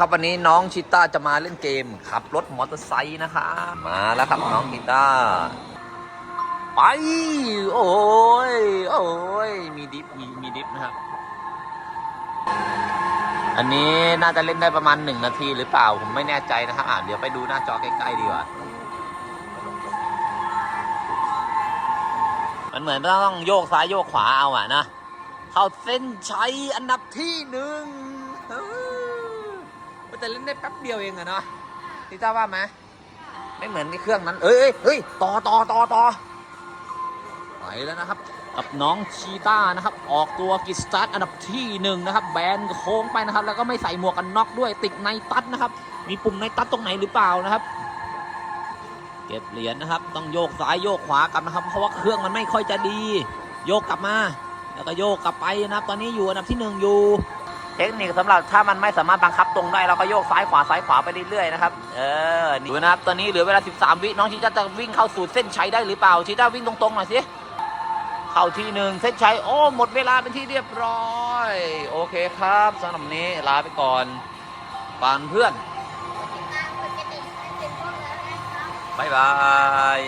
ครับวันนี้น้องชิต้าจะมาเล่นเกมขับรถมอเตอร์ไซค์นะคะมาแล้วครับน้องชิต้าไป โอ้ยโอ้ยมีดิฟมีมีดิฟนะครับ อันนี้น่าจะเล่นได้ประมาณหนึ่งนาทีหรือเปล่าผมไม่แน่ใจนะครับอ่าเดี๋ยวไปดูหน้าจอใกล้ๆดีกว่ามันเหมือนต้องโยกซ้ายโยกขวาเอาอะนะเข้าเส้นชัยอันดับที่หนึ่ง แต่เล่นได้แป๊บเดียวเองอะเนาะพี่จ้าว่าไหมไม่เหมือนในเครื่องนั้นเอ้ยเอ้ยเฮ้ยต่อต่อต่อต่อไปแล้วนะครับ กับน้องชีต้านะครับ ออกตัวกิจสตาร์อันดับที่หนึ่งนะครับ แบนโค้งไปนะครับ แล้วก็ไม่ใส่หมวกกันน็อกด้วยติดในตัดนะครับ มีปุ่มในตัดตรงไหนหรือเปล่านะครับ เก็บเหรียญนะครับ ต้องโยกซ้ายโยกขวากลับนะครับ เพราะว่าเครื่องมันไม่ค่อยจะดี โยกกลับมา แล้วก็โยกกลับไปนะครับ ตอนนี้อยู่อันดับที่หนึ่งอยู่ เทคนิคสำหรับถ้ามันไม่สามารถบังคับตรงได้เราก็โยกซ้ายขวาซ้ายขวาไปเรื่อยๆนะครับ เออนี่ดูนะครับ ตอนนี้เหลือเวลา 13 วิน้องชิต้าจะวิ่งเข้าสู่เส้นชัยได้หรือเปล่าชิต้าวิ่งตรงๆหน่อยสิ เข้าที่หนึ่งเส้นชัย โอ้ หมดเวลาเป็นที่เรียบร้อย โอเคครับสำหรับวันนี้ลาไปก่อนปานเพื่อนติดตามกดกระดิ่งให้เป็นพวกเรานะครับบ๊ายบาย